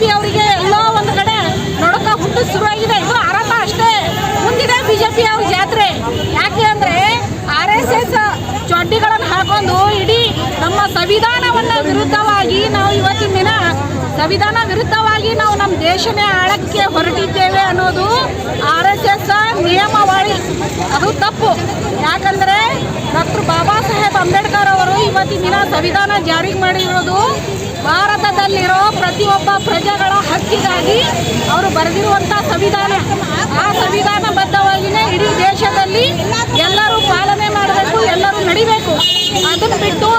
BJP ಅವರಿಗೆ ಎಲ್ಲೋ ಒಂದು ಕಡೆ ನೋಡಕ ಹುಟ್ಟು ಶುರುವಾಗಿದೆ. ಇದು ಆರಂಭ ಅಷ್ಟೇ. ಮುಂದಿದೆ ಬಿಜೆಪಿ ಅವ್ರ ಜಾತ್ರೆ. ಯಾಕೆ ಅಂದ್ರೆ ಆರ್ ಎಸ್ ಎಸ್ ಚೊಡ್ಡಿಗಳನ್ನು ಹಾಕೊಂಡು ಇಡೀ ನಮ್ಮ ಸಂವಿಧಾನವನ್ನ ವಿರುದ್ಧವಾಗಿ ನಾವು ಇವತ್ತಿನ ದಿನ ಸಂವಿಧಾನ ವಿರುದ್ಧವಾಗಿ ನಾವು ನಮ್ಮ ದೇಶನೇ ಆಳಕ್ಕೆ ಹೊರಟಿದ್ದೇವೆ ಅನ್ನೋದು ಆರ್ ಎಸ್ ಎಸ್ ನಿಯಮಾವಳಿ. ಅದು ತಪ್ಪು. ಯಾಕಂದ್ರೆ ಡಾಕ್ಟರ್ ಬಾಬಾ ಸಾಹೇಬ್ ಅಂಬೇಡ್ಕರ್ ಅವರು ಇವತ್ತಿನ ದಿನ ಸಂವಿಧಾನ ಜಾರಿ ಮಾಡಿರೋದು ಭಾರತದಲ್ಲಿರೋ ಪ್ರತಿಯೊಬ್ಬ ಪ್ರಜೆಗಳ ಹಕ್ಕಿಗಾಗಿ ಅವರು ಬರೆದಿರುವಂತಹ ಸಂವಿಧಾನ. ಆ ಸಂವಿಧಾನಬದ್ಧವಾಗಿಯೇ ಇಡೀ ದೇಶದಲ್ಲಿ ಎಲ್ಲರೂ ಪಾಲನೆ ಮಾಡಬೇಕು, ಎಲ್ಲರೂ ನಡಿಬೇಕು. ಅದನ್ನು ಬಿಟ್ಟು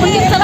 고객